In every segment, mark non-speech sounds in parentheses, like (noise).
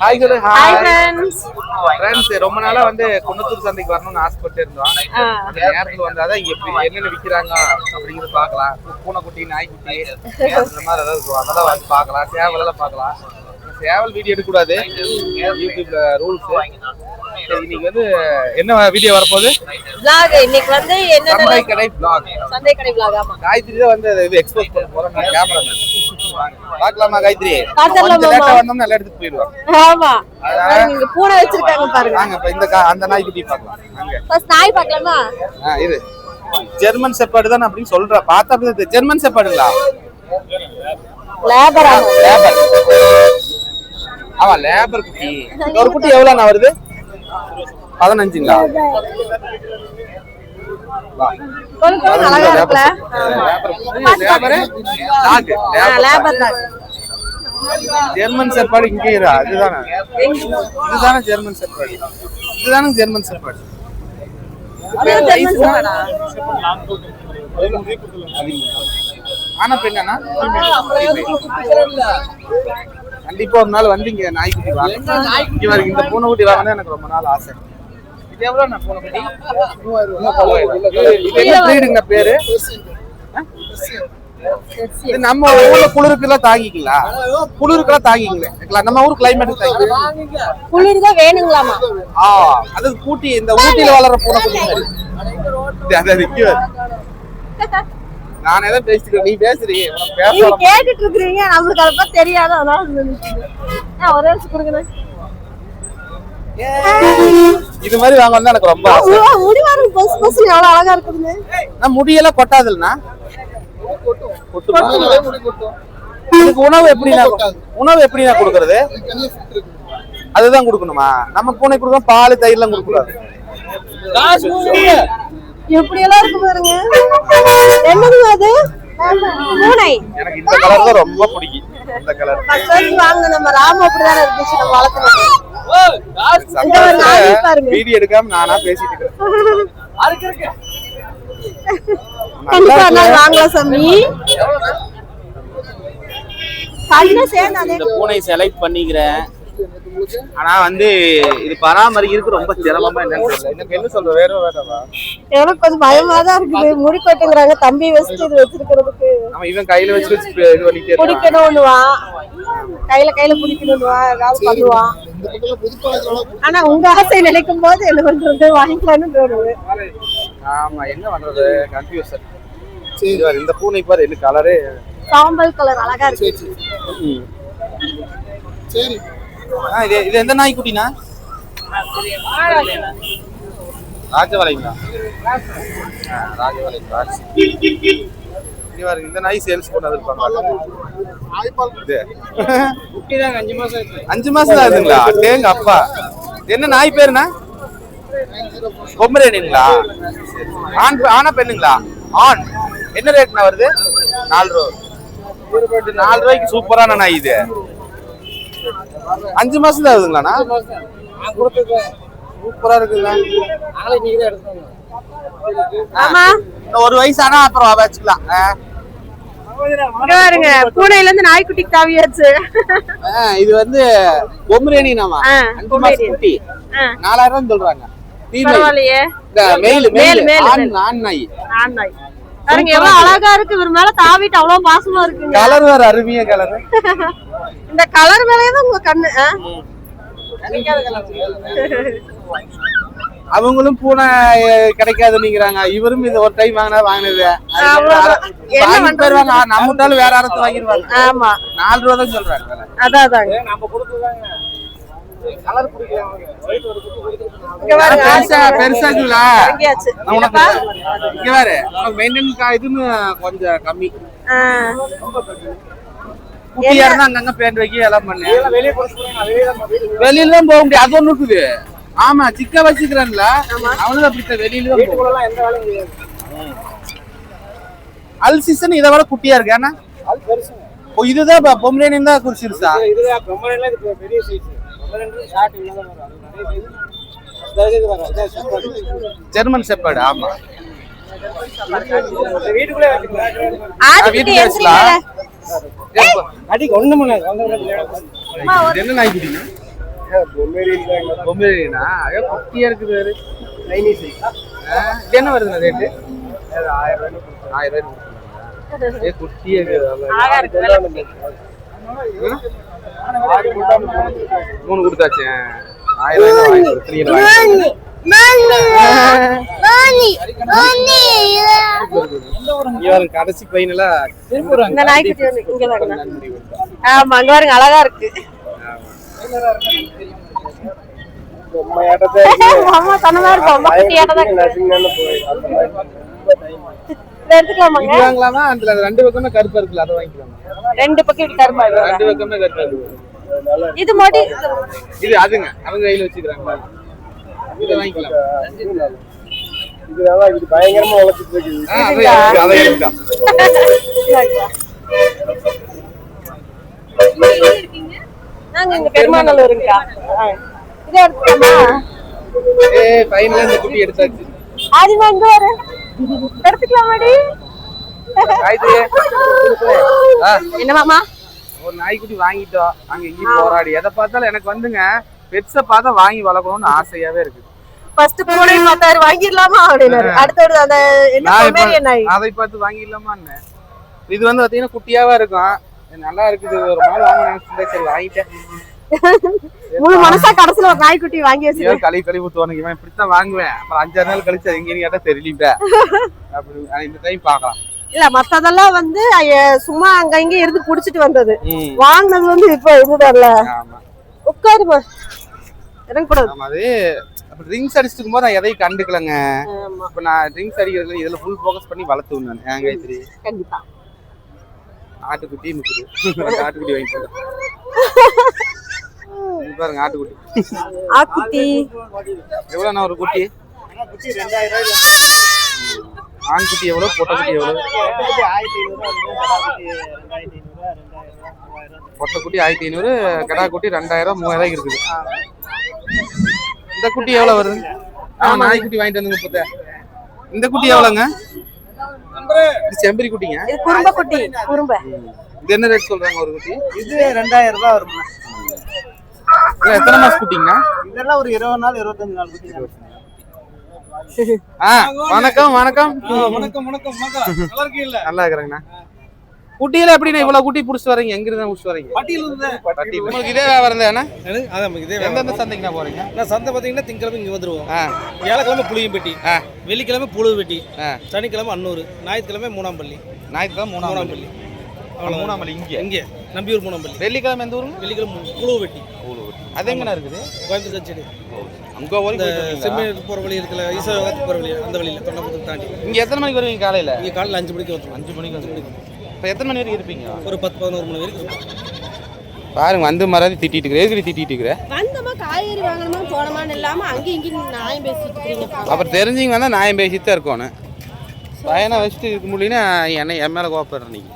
Hi சொல்லு hi friends friends ரொம்ப நாளா வந்து குன்னத்தூர் சந்தைக்கு வரணும்னு ஆசைப்பட்டு இருந்தோம் அந்த நேரத்துல வந்தாதான் எப்படி என்னென்ன விக்கிறாங்க அப்படிங்கறது பார்க்கலாம். பூனைக்குட்டி நாய்க்குட்டி அந்த மாதிரி ஏதாவது இருக்கும். அதெல்லாம் வந்து பார்க்கலாம். சேவல் எல்லாம் பார்க்கலாம். சேவல் வீடியோ எடுக்கக்கூடாது. யூடியூப்ல ரூல்ஸ் இன்னைக்கு வந்து என்ன வீடியோ வரப்போகுது? Vlog. இன்னைக்கு வந்து சந்தை என்னென்ன கடை பிளாக் சந்தை கடை vlog ஆமா. காயத்ரி தான் வந்து இது எக்ஸ்போஸ் பண்ண போறோம் நான் கேமரா பார்க்கலாமா காயத்ரி. கொஞ்சம் லேட்டா? வந்தோம்னா நல்லா எடுத்துட்டு ஆமா. இங்க பூனை வச்சிருக்காங்க பாருங்க. வாங்க இப்ப இந்த அந்த பார்க்கலாம். ஃபர்ஸ்ட் நாய் பார்க்கலாமா? இது ஜெர்மன் செப்பாடு தான் அப்படின்னு சொல்றேன். பார்த்தா அப்படி. ஜெர்மன் செப்பாடுங்களா லேபர் லேபர் ஆமா லேபர் குட்டி. ஒரு குட்டி எவ்வளவு வருது? பதினஞ்சுங்களா? அழகா இருக்குல்ல? லேபர் டாக், ஜெர்மன் செப்பாடு இங்கே இரு அதுதானே? இதுதானே ஜெர்மன் செப்பாடு. இதுதானே ஜெர்மன் செப்பாடு. ஆனா பெண்ணா கண்டிப்பா ஒரு நாள் வந்து இங்க நாய்க்குட்டி வாங்க. இந்த பூனைக்குட்டி வாங்கினா எனக்கு ரொம்ப நாள் ஆசை. இது நான் என்ன பேரு? நம்ம ஊர்ல குளிருக்குலாம் தாங்கிக்கலாம் குளிருக்குலாம் தாங்கிக்கலாம் நம்ம ஊர் கிளைமேட் குளிர் தான் வேணுங்களாமா? ஆ அது கூட்டி இந்த ஊட்டியில வளர்ற பூனைக்குட்டி மாதிரி இது அதை நான் எதாவது பேசிட்டு நீ பேசுறீங்க கேட்டுட்டு இருக்கீங்க நம்மளுக்கு அதை பத்தி தெரியாது. அதனால ஒரே கொடுங்க. இது மாதிரி வாங்க வந்து எனக்கு ரொம்ப முடி வரும் பொசு பொசு எவ்வளவு அழகா இருக்குதுன்னு நான் முடியெல்லாம் கொட்டாதுல்லண்ணா கொட்டுமா? இதுக்கு உணவு எப்படி உணவு எப்படி நான் கொடுக்கறது அதுதான் கொடுக்கணுமா? நம்ம பூனை கொடுக்கணும் பால் தயிர்லாம் கொடுக்கக்கூடாது. எப்படி எல்லாம் இருக்கு பாருங்க. என்னதுங்க அது? பூனை. எனக்கு இந்த கலர் தான் ரொம்ப பிடிக்கும். இந்த கலர் ஃபர்ஸ்ட் வாட்டி வாங்க நம்ம ராம அப்படிதானே இருந்துச்சு நம்ம வளர்த்துனது இந்த ஒரு நாய் பாருங்க. வீடியோ எடுக்காம நானா பேசிட்டு இருக்கேன். கண்டிப்பா ஒரு நாள் வாங்கலாம் சாமி. பூனை செலக்ட் பண்ணிக்கிறேன். ஆனா வந்து இது பராமரிக்கிறதுக்கு ரொம்ப சிரமமா என்ன சொல்ற? வேற வேறவா எனக்கு கொஞ்சம் பயமா தான் இருக்குது. முடி கொட்டுங்கிறாங்க தம்பி வச்சுட்டு இது வச்சிருக்கிறதுக்கு. நம்ம இவன் கையில வச்சு வச்சு இது பண்ணிட்டே இருக்கான். பிடிக்கணும்னுவான் கையில கையில பிடிக்கணும்னுவான் ஏதாவது பண்ணுவான். ஆனா உங்க ஆசை நினைக்கும் போது என்ன பண்றது? வாங்கிக்கலாம்னு தோணுது ஆமா என்ன பண்றது? கன்ஃபியூசன் இந்த பூனை பாரு என்ன கலரே சாம்பல் கலர் அழகா இருக்கு. சரி. இது இது எந்த நாய்க்குட்டினா ராஜவலைங்களா ஆ, ராஜவலை இந்த நாய் சேல்ஸ் பண்ணது இருப்பாங்க இது. அஞ்சு மாசம் ஆகுதுங்களா? தேங்க அப்பா. என்ன நாய் பேருனா பொம்மரேனிங்களா ஆண் ஆனா பெண்ணுங்களா? ஆண். என்ன ரேட்னா வருது? நாலு ரூபா. நாலு ரூபாய்க்கு சூப்பரான நாய் இது. அஞ்சு மாசம் தான் ஆகுதுங்களாண்ணா சூப்பரா இருக்குங்க. ஒரு வயசு ஆனா அப்புறம் வச்சுக்கலாம். பாருங்க பூனையில இருந்து நாய்க்குட்டிக்கு தாவியாச்சு. இது வந்து பொம்மரேனி நாமா அஞ்சு மாசம். குட்டி. நாலாயிரம் சொல்றாங்க. பரவாயில்லையே. மேல். ஆண் நாய். ஆண் நாய். பாருங்க எவ்வளவு அழகா இருக்கு. இவர் மேல தாவிட்டு அவ்வளவு பாசமா இருக்குங்க. கலர் வேற அருமையா கலர் (laughs) இந்த கலர் மேலே தான் உங்க கண்ணு? அவங்களும் பூனை அஹ், கிடைக்காதுன்னுங்கிறாங்க இவரும் இது ஒரு டைம் வாங்கினா வாங்கினது. நம்ம வேற யாராவது வாங்கிடுவாங்க ஆமா. நாலு ரூபா தான் சொல்றாங்க. அதான் ஆனா பாருங்க பெருசா பெருசா நான் உனக்கு இங்க மெயின்டெனன்ஸ் இதுன்னு கொஞ்சம் கம்மி. ஆ. குட்டியா இருந்தா அங்கங்க பேண்ட் வைக்க எல்லாம் பண்ணு வெளியில தான் போக முடியாது அது ஒண்ணு இருக்குது. ஆமா சிக்க வச்சுக்கிறேன்ல. அவனும் அப்படித்தான் வெளியில தான். அல் சீசன் இதை விட குட்டியா இருக்கு ஏன்னா ஓ இதுதான் பொம்ரேனியன் தான் குறிச்சிருச்சா ஜெர்மன் செப்பர்டு ஆமா. எத்தனை வச்சுக்கலாம். அடிக்கு ஒண்ணு என்ன நாய்க்குட்டிங்க பொம்மேரியனா? ஐயோ குட்டியா இருக்குது இது என்ன வருதுண்ணா ரேட்டு ஆயிரம் ரூபாய் ஏ குட்டியா இருக்குது. மூணு கொடுத்தாச்சு. கடைசி பையனெல்லாம் இந்த நாய்க்குட்டி வந்து இங்க பாருங்க ஆமா அங்க பாருங்க அழகா இருக்கு. அம்மா சொன்ன மாதிரி. இருக்கும் இதை எடுத்துக்கலாமாங்க? இது வாங்கலாமா அதுல ரெண்டு பக்கமே கருப்பா இருக்குல்ல அதை வாங்கிக்கலாமா? ரெண்டு பக்கம் இப்படி கருப்பா இருக்கு. ரெண்டு பக்கமே கருப்பா இருக்கு. இது மோடி இது அதுங்க அவங்க கையில வச்சுக்கிறாங்களா இதை வாங்கிக்கலாம். ஆ, அதை இருக்கு, அதை இருக்கா நாங்க இங்க பெருமாநல்லூருங்கக்கா. ஆ. இதை எடுத்துக்கலாமா? ஏ பையன்ல இந்த குட்டி எடுத்தாச்சு. இங்க வர எடுத்துக்கலாமாடி? என்னமாமா ஒரு நாய்க்குட்டி வாங்கிட்டோம். அங்க இங்கேயும் போராடி. எதை பார்த்தாலும் எனக்கு வந்துங்க பெட்ஸை பார்த்தா வாங்கி வளர்க்கணும்னு ஆசையாவே இருக்கு. ஃபர்ஸ்ட் பூனை பார்த்தாரு வாங்கிடலாமா அப்படின்னாரு. அடுத்தது அந்த என்ன அதை பார்த்து வாங்கிடலாமான்னு. இது வந்து பாத்தீங்கன்னா குட்டியாவா இருக்கும். நல்லா இருக்குது. ஒரு நாள் வாங்க நினைச்சிருந்தேன். சரி வாங்கிட்டேன். முழு மனசா கடைசியில ஒரு நாய்க்குட்டி வாங்கி வச்சு களி களி ஊத்துவானுங்க? இவன் இப்படித்தான் வாங்குவேன். அப்புறம் அஞ்சாறு நாள் கழிச்சு எங்கேன்னு கேட்டா தெரியல அப்படி இந்த டைம் பார்க்கலாம். இல்ல மத்ததெல்லாம் வந்து சும்மா அங்க இங்க இருந்து புடிச்சிட்டு வந்தது. வாங்கினது வந்து இப்ப ஆமா. உட்காருமா. இறங்கக்கூடாது. ட்ரிங்க்ஸ் அடிச்சுட்டு இருக்கும்போது நான் எதையும் கண்டுக்கலங்க. இப்ப நான் ட்ரிங்க்ஸ் அடிக்கிறதுல இதுல ஃபுல் ஃபோக்கஸ் பண்ணி வளர்த்து நான். என் கைத்திரி கண்டிப்பா. ஆட்டுக்குட்டி முக்குது. ஆட்டுக்குட்டி வாங்கி போடுறேன் இங்க (laughs) பாருங்க ஆட்டுக்குட்டி. ஆக்குட்டி எவ்வளோண்ணா ஒரு குட்டி? ஆண் குட்டி எவ்வளோ பொட்டை குட்டி எவ்வளோ? பொட்டை குட்டி ஆயிரத்தி ஐநூறு கடா குட்டி ரெண்டாயிரம் மூவாயிரம் இருக்குது. இந்த குட்டி எவ்வளோ வருது? ஆ நாய்க்குட்டி வாங்கிட்டு வந்துங்க இப்போத்த இந்த குட்டி எவ்வளோங்க? இது செம்பரி குட்டிங்க. இது குறும்ப குட்டி குறும்ப. இது என்ன ரேட் சொல்றாங்க ஒரு குட்டி? இது ரெண்டாயிரம் ரூபாய் வரும் இது எத்தனை மாசம் குட்டிங்கண்ணா இதெல்லாம் ஒரு இருபது நாள் இருபத்தஞ்சு நாள் குட்டி ஆ வணக்கம் வணக்கம். வணக்கம் வணக்கம் நல்லா இருக்கீங்களா நல்லா இருக்கிறேங்கண்ணா. குட்டியில எப்படிண்ணா இவ்வளவு குட்டி புடிச்சிட்டு வரீங்க எங்க இருந்து புடிச்சிட்டு வரீங்க பட்டியல். இருந்து பட்டி உங்களுக்கு இதே வியாபாரம் தானே? அதான் இதே எந்தெந்த சந்தைக்குண்ணா போறீங்க? நான் சந்தை பார்த்தீங்கன்னா திங்கக்கிழமை இங்கே வந்துருவோம். ஆ. வியாழக்கிழமை புளியம்பட்டி வெள்ளிக்கிழமை புழுவு வெட்டி ஆ. சனிக்கிழமை அன்னூர் ஞாயிற்றுக்கிழமை மூணாம்பள்ளி ஞாயிற்றுக்கிழமை மூணாம் மூணாம்பள்ளி அவ்வளோ மூணாம் மணி இங்கே? இங்கே. நம்பியூர் மூணாம்பள்ளி வெள்ளிக்கிழமை எந்த ஊருங்க? வெள்ளிக்கிழமை புழுவு வெட்டி அது எங்கண்ணா இருக்குது? கோயம்புத்தூர் கச்சேரி அங்க வரீங்களா? செம்மேடு போகிற வழி இருக்குல்ல ஈஸ்வரத்துக்கு போகிற வழி அந்த வழியில் தொண்டபுரத்துக்கு தாண்டி. இங்க எத்தனை மணிக்கு வருவீங்க காலையில? இங்கே காலையில் அஞ்சு மணிக்கு வந்துருவோம். அஞ்சு மணிக்கு வந்து இப்போ எத்தனை மணி வரைக்கும் இருப்பீங்க? ஒரு பத்து பதினோரு மணி வரைக்கும் பாருங்க வந்து மறாதி திட்டிட்டு இருக்கிற எதுக்கு திட்டிட்டு இருக்கிற? வந்தமா காய்கறி வாங்கணுமா போனமான்னு இல்லாம அங்கேயும் இங்கேயும் நியாயம் பேசிட்டு இருக்கீங்க. அப்புறம் தெரிஞ்சிங்க வந்தா நியாயம் பேசிட்டு தான் இருக்கணும். பையனை வச்சுட்டு இருக்க முடியலன்னா என்ன என் மேலே கோப்படுற நீங்க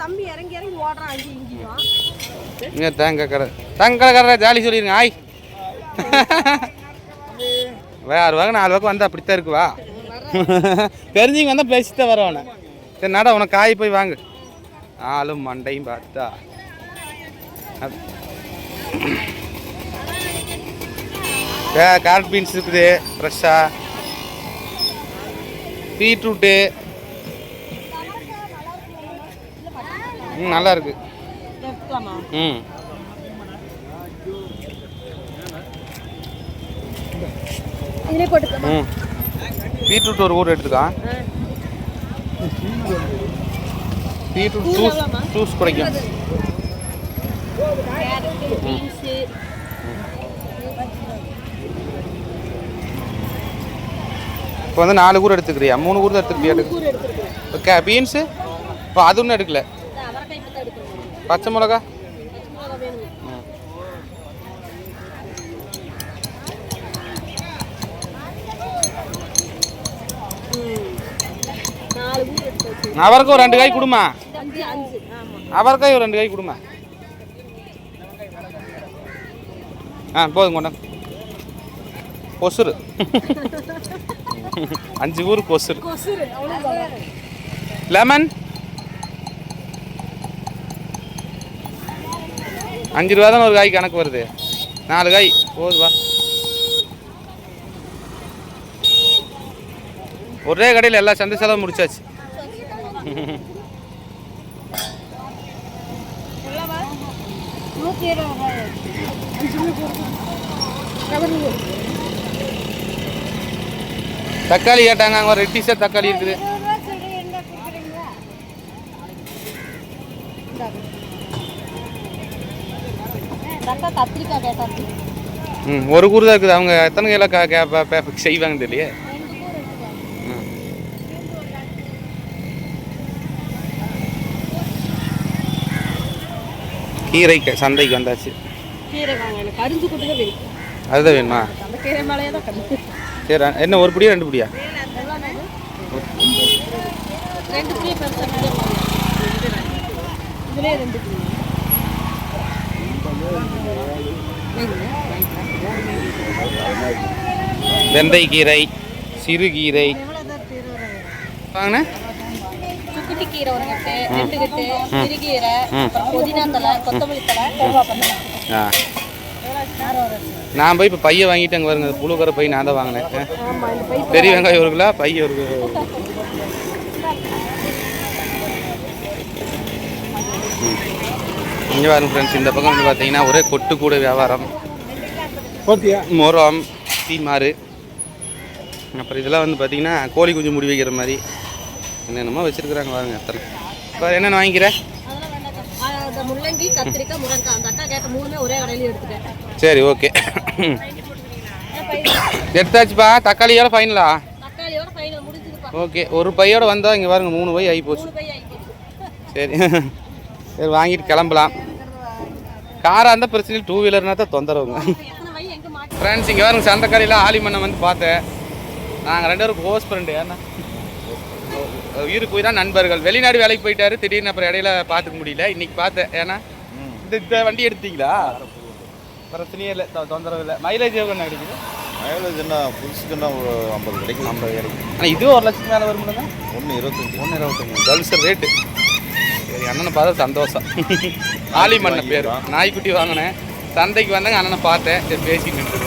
தம்பி இறங்கி இறங்கி ஓடுறான் அங்கேயும் இங்கேயும் இங்கே தேங்க கடை. தேங்க கடை ஜாலி சொல்லிடுங்க ஆய். வேறு வாங்க நாலு வாக்கு வந்தால் அப்படித்தான் இருக்கு வா. தெரிஞ்சிங்க வந்தால் பேசித்தான் வரவன சரி நட உனக்கு காய் போய் வாங்கு. ஆளும் மண்டையும் பார்த்தா. வே கேரட் பீன்ஸ் இருக்குது ஃப்ரெஷ்ஷாக பீட்ரூட்டு. ம் நல்லா இருக்கு ம். ம். பீட்ரூட் ஒரு ஊர் எடுத்துக்கா. Beetroot juice juice beans. இப்போ வந்து நாலு கூறு எடுத்துக்கிறியா? மூணு கூறு தான் எடுத்துக்கிறியா இப்போ கே பீன்ஸு? இப்போ அது ஒன்றும் எடுக்கல. பச்சை மிளகா? அவருக்கு ஒரு ரெண்டு காய் கொடுமா? அவரைக்காய் ஒரு ரெண்டு காய் கொடுமா? ஆ போதும் கொண்டா கொசுரு (laughs) அஞ்சு ஊர் கொசுரு கொசுறு லெமன்? அஞ்சு ரூபா தானே ஒரு காய் கணக்கு வருது. நாலு காய். போதுவா ஒரே கடையில் எல்லா சந்தை செலவு முடிச்சாச்சு. தக்காளி கேட்டாங்க அங்கே ரெட்டி சார் தக்காளி இருக்குது. கத்திரிக்காய் ம் ஒரு கூறு தான் இருக்குது. அவங்க எத்தனை கிலோ கா கே செய்வாங்க தெரியலையே. கீரை சந்தைக்கு வந்தாச்சு. அதுதான் வேணுமா? சரி என்ன ஒரு பிடியா ரெண்டு பிடியா? ரெண்டு புளிய பெருசாக இதுலேயே ரெண்டு புளி வெந்தயக்கீரை சிறுகீரை. சுக்குட்டி கீரை ஒரு கட்டு ரெண்டு கட்டு சிறுகீரை புதினா தலை கொத்தமல்லி தலை கருவாப்பந்தலை ஆ. நான் போய் இப்போ பைய வாங்கிட்டு அங்கே வருங்க புழுக்கரை பை நான் தான் வாங்கினேன். பெரிய வெங்காயம் ஒரு கிலோ பை ஒரு இங்கே பாருங்க ஃப்ரெண்ட்ஸ் இந்த பக்கம் வந்து பார்த்தீங்கன்னா ஒரே கொட்டு கூட வியாபாரம். ஓகே. மொரம் தீமாறு. அப்புறம் இதெல்லாம் வந்து பார்த்தீங்கன்னா கோழி குஞ்சு முடி வைக்கிற மாதிரி. என்னென்னமோ வச்சுருக்குறாங்க பாருங்க எத்தனை இப்போ என்னென்ன வாங்கிக்கிற? அதெல்லாம் வேண்டாம் ஆ, அந்த முள்ளங்கி கத்திரிக்காய் முருங்கக்காய். அந்த அக்கா கேட்ட மூணுமே ஒரே கடையில எடுத்துட்டேன். சரி ஓகே. எடுத்தாச்சுப்பா. தக்காளியோட ஃபைனலா தக்காளியோட ஃபைனல் முடிஞ்சுதுப்பா. ஓகே. ஒரு பையோட வந்தால் இங்கே பாருங்க மூணு பை ஆகி போச்சு. மூணு பை ஆகிப்போச்சு சரி. சரி வாங்கிட்டு கிளம்பலாம். காராக இருந்தால் பிரச்சனை இல்லை டூ வீலர்னா தான் தொந்தரவுங்க. ஃப்ரெண்ட்ஸ் இங்கே பாருங்க சந்தைக்கடையில் ஆலிமண்ணை வந்து பார்த்தேன் நாங்கள் ரெண்டு பேரும் க்ளோஸ் ஃப்ரெண்டு ஏன்னா உயிருக்கு போய் தான் நண்பர்கள். வெளிநாடு வேலைக்கு போயிட்டாரு திடீர்னு அப்புறம் இடையில பார்த்துக்க முடியல. இன்னைக்கு பார்த்தேன் ஏன்னா இந்த இந்த வண்டி எடுத்தீங்களா? பிரச்சனையே இல்லை தொந்தரவு இல்லை. மைலேஜ் எவ்வளோ கிடைக்குது? மைலேஜ் என்ன புதுசுக்குன்னா ஒரு ஐம்பது கிடைக்கும்? ஐம்பது கிடைக்கும்? ஆனால் இதுவும் ஒரு லட்சம் மேலே வருமுன்னா ஒன்று இருபத்தஞ்சி. ஒன்று இருபத்தஞ்சு. கேர்ள்ஸ் ரேட்டு சரி அண்ணனை பார்த்தா சந்தோஷம். ஆலிமண்ண பேர். நாய்க்குட்டி வாங்கினேன். சந்தைக்கு வந்தாங்க அண்ணனை பார்த்தேன். சரி பேசிட்டு நின்றுருக்கேன்